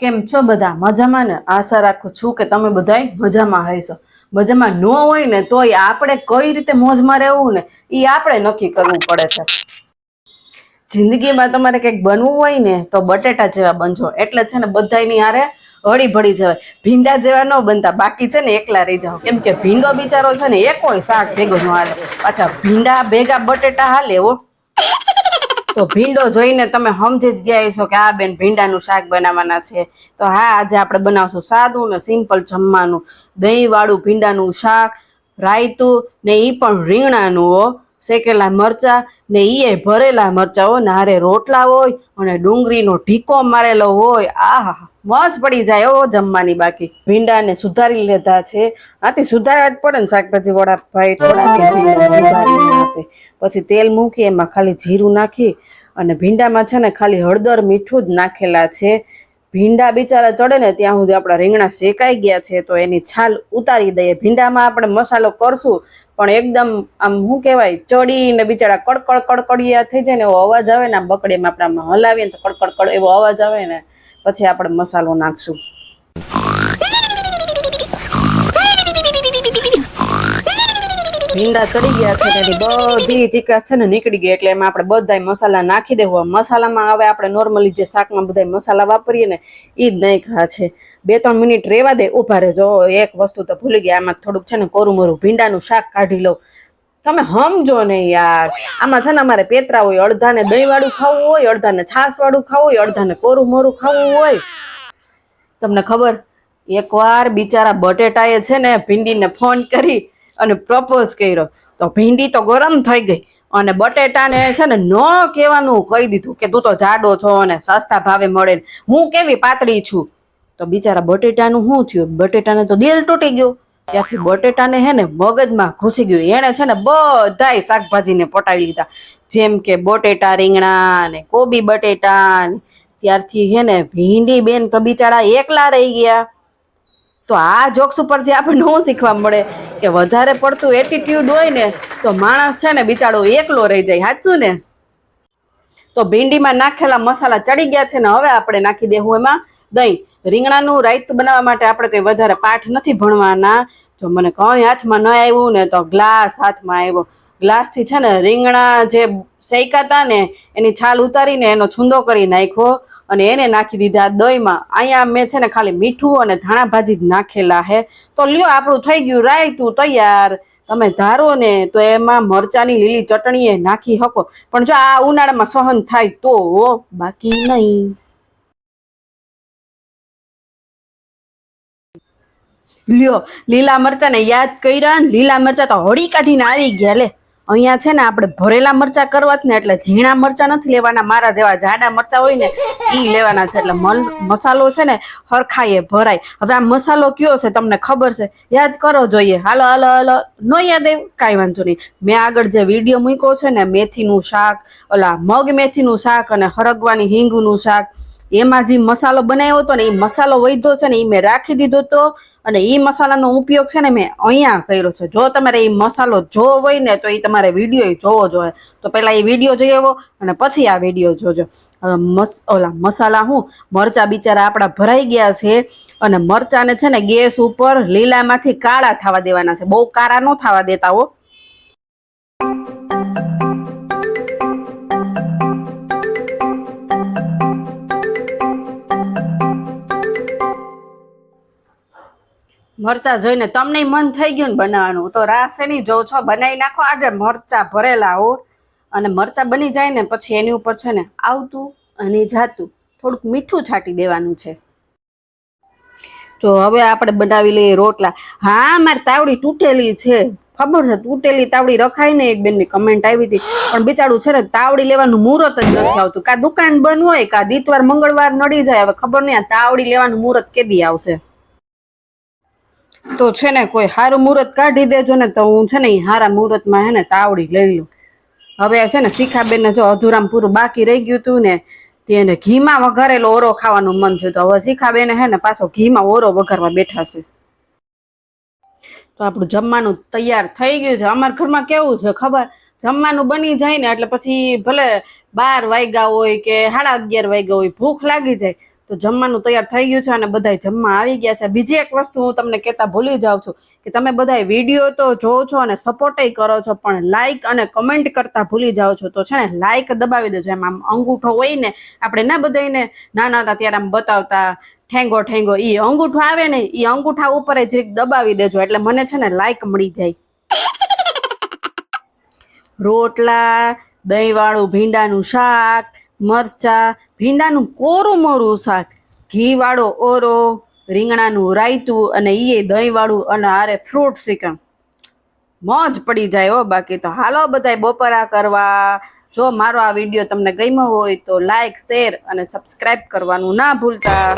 કેમ છો બધા? મજામાં ને? આશા રાખું છું કે તમે બધાય મજામાં હશો. મજામાં ન હોય ને તોય આપણે કઈ રીતે મોજમાં રહેવું ને એ આપણે નક્કી કરવું પડે છે. જિંદગીમાં તમારે કંઈક બનવું હોય ને તો બટેટા જેવા બનજો. એટલે છે ને બધાયની હારે હળી ભળી જવાય. ભીંડા જેવા ન બનતા. બાકી છે ને એકલા રહી જાઓ. કેમ કે ભીંડો બિચારો છે ને એકોય શાક ભેગો ન હાલે. પાછા ભીંડા ભેગા બટેટા હાલે હો. તો ભીંડો જોઈને તમે સમજી જ ગયા છો કે આ બેન ભીંડાનું શાક બનાવવાના છે. તો હા, આજે આપણે બનાવશું સાદું ને સિમ્પલ જમવાનું. દહીંવાળું ભીંડાનું શાક, રાયતું ને એ પણ રીંગણાનું હો. શેકેલા મરચા ને એ ભરેલા મરચા હો. ને હારે રોટલા હોય અને ડુંગળીનો ઢીકો મારેલો હોય. આહા મોજ પડી જાય ઓ જમવાની બાકી. ભીંડાને સુધારી લેધા છે. આથી સુધાર્યા જ પડે ને શાકભાજી વડા ભાઈ પછી તેલ મૂકી એમાં ખાલી જીરું નાખી અને ભીંડામાં છે ને ખાલી હળદર મીઠું જ નાખેલા છે. ભીંડા બિચારા ચડે ને ત્યાં સુધી આપણા રીંગણા શેકાઈ ગયા છે તો એની છાલ ઉતારી દઈએ. ભીંડામાં આપણે મસાલો કરશું પણ એકદમ આમ શું કહેવાય, ચડીને બિચારા કડકડ કડકડિયા થઈ જાય ને એવો અવાજ આવે ને આમ બકડીમાં આપણામાં હલાવીએ ને તો કડકડ કડ એવો અવાજ આવે ને પછી આપણે મસાલો નાખશું. ભીંડા ચડી ગયા છે તેની બધી ચીકાશ છે ને નીકળી ગઈ એટલે એમાં આપણે બધાય મસાલા નાખી દેવા. મસાલામાં હવે આપણે નોર્મલી જે શાકમાં બધા મસાલા વાપરીએ ને એ જ નાખ્યા છે. બે ત્રણ મિનિટ રેવા દે, ઊભા રહેજો. એક વસ્તુ તો ભૂલી ગયા, આમાં થોડુંક છે ને કોરું મોરું ભીંડાનું શાક કાઢી લઉં. તમે સમજો ને યાર. આમાં છે ને અમારે પેતરા હોય અડધાને દહીં વાળું ખાવું હોય, અડધાને છાસ વાળું ખાવું હોય, અડધાને કોરું મોરું ખાવું હોય. તમને ખબર? એકવાર બિચારા બટેટાએ છે ને ભીંડીને ફોન કરી અને પ્રપોઝ કર્યો. તો ભીંડી તો ગરમ થઈ ગઈ અને બટેટાને છે ને ન કહેવાનું કહી દીધું કે તું તો જાડો છો અને સસ્તા ભાવે મળે હું કેવી પાતળી છું? તો બિચારા બટેટાનું શું થયું? બટેટાને તો દિલ તૂટી ગયું. ત્યાંથી બટેટાને હે ને મગજમાં ઘૂસી ગયું. એણે છે ને બધાય શાકભાજીને પટાવી લીધા. જેમ કે બટેટા, રીંગણા ને કોબી બટેટા ત્યારથી હે ને ભીંડી બેન તો બિચારા એકલા રહી ગયા. તો આ જોક્સ ઉપરથી આપણને શું શીખવા મળે? કે વધારે પડતું એટીટ્યુડ હોય ને તો માણસ છે ને બિચારો એકલો રહી જાય. સાચું ને? તો ભીંડીમાં નાખેલા મસાલા ચડી ગયા છે ને હવે આપણે નાખી દેવું એમાં દહીં. રીંગણાનું રાયતું બનાવવા માટે આપણે કંઈ વધારે પાઠ નથી ભણવાના. જો મને કંઈ હાથમાં ન આવ્યું ને તો ગ્લાસ હાથમાં આવ્યો. ગ્લાસથી છે ને રીંગણા જે શેકાતા ને, એની છાલ ઉતારીને એનો છૂંદો કરી નાખ્યો અને એને નાખી દીધા દહીંમાં. અહીંયા મેં છે ને ખાલી મીઠું અને ધાણા ભાજી જ નાખેલા હે. તો લ્યો, આપણું થઈ ગયું રાયતું તૈયાર. તમે ધારો ને તો એમાં મરચાની લીલી ચટણી નાખી શકો. પણ જો આ ઉનાળામાં સહન થાય તો બાકી નહીં. લ્યો, લીલા મરચાને યાદ કર્યા લીલા મરચા તો હળી કાઢીને આવી ગયા લે. અહીંયા છે ને આપણે ભરેલા મરચા કરવા જ ને એટલે ઝીણા મરચા નથી લેવાના, મારા જેવા જાડા મરચા હોય ને એ લેવાના છે. એટલે મસાલો છે ને હરખાઈએ ભરાય. હવે આ મસાલો કયો છે તમને ખબર છે? યાદ કરો જોઈએ. હાલો હાલો હાલો. ન યાદ આવ્યું કાંઈ વાંધો નહીં. મેં આગળ જે વીડિયો મૂક્યો છે ને મેથીનું શાક, ઓલા મગ મેથીનું શાક અને હરગવાની હિંગનું શાક એમાં જે મસાલો બનાવ્યો હતો ને એ મસાલો વધ્યો છે ને એ મેં રાખી દીધો હતો અને એ મસાલાનો ઉપયોગ છે ને મેં અહીંયા કર્યો છે. જો તમારે એ મસાલો જોવો હોય ને તો એ તમારે વીડિયો જોવો જોઈએ તો પહેલાં એ વીડિયો જોઈ આવો અને પછી આ વીડિયો જોજો. મસ, ઓલા મસાલા હું મરચાં બિચારા આપણા ભરાઈ ગયા છે અને મરચાંને છે ને ગેસ ઉપર લીલામાંથી કાળા થવા દેવાના છે. બહુ કાળા ન થવા દેતા હો. મરચા જોઈને તમને મન થઈ ગયું ને બનાવવાનું. તો રાસ એની જો છો? બનાવી નાખો. આજે મરચા ભરેલા હો. અને મરચા બની જાય ને પછી એની ઉપર છે ને આવતું અને જાતું. થોડુંક મીઠું છાંટી દેવાનું છે. તો હવે આપણે બનાવી લઈએ રોટલા. હા, મારી તાવડી તૂટેલી છે. ખબર છે? તૂટેલી તાવડી રખાય ને એક બેનની કમેન્ટ આવી હતી. પણ બિચારું છે ને તાવડી લેવાનું મુહૂર્ત જ નથી આવતું. કા દુકાન બંધ હોય, કા દીતવાર મંગળવાર નડી જાય. હવે ખબર નહીં, આ તાવડી લેવાનું મુહૂર્ત કેદી આવશે? તો છે ને કોઈ સારું મુહૂર્ત કાઢી દેજો ને તો હું છે ને એ સારા મુહૂર્તમાં હે ને તાવડી લઈ લઉં. હવે છે ને શિખાબેનને જો અધૂરામ પૂરું બાકી રહી ગયું હતું ને તેને ઘીમાં વઘારેલો ઓરો ખાવાનું મન થયું તો. હવે શિખાબેન હે ને પાછો ઘીમાં ઓરો વઘારવા બેઠા છે. તો આપણું જમવાનું તૈયાર થઈ ગયું છે. અમારા ઘરમાં કેવું છે ખબર? જમવાનું બની જાય ને એટલે પછી ભલે બાર વાગ્યા હોય કે સાડા અગિયાર વાગ્યા હોય, ભૂખ લાગી જાય. તો જમવાનું તૈયાર થઈ ગયું છે અને બધા જમવા આવી ગયા છે. બીજી એક વસ્તુ હું તમને કહેતા ભૂલી જાઉં છું કે તમે બધાય વીડિયો તો જોવો છો અને સપોર્ટય કરો છો, પણ લાઈક અને કમેન્ટ કરતા ભૂલી જાઓ છો. તો છે ને લાઈક દબાવી દેજો. એમ આમ અંગૂઠો હોય ને, આપણે ના બધાને નાના હતા ત્યારે આમ બતાવતા ઠેંગો ઠેંગો, ઈ અંગૂઠો આવે ને એ અંગૂઠા ઉપર જ જરીક દબાવી દેજો. એટલે મને છે ને લાઈક મળી જાય. રોટલા, દહીંવાળું ભીંડાનું શાક મરચા, ભીંડાનું કોરું મોરું શાક. ઘીવાળો ઓરો, રીંગણાનું રાયતું અને ઈએ દહીંવાળું અને હારે ફ્રૂટ શ્રીકણ મોજ પડી જાય હો, બાકી તો હાલો બધાય બપોરા કરવા. જો મારો આ વીડિયો તમને ગમ્યો હોય તો લાઈક શેર અને સબસ્ક્રાઈબ કરવાનું ના ભૂલતા.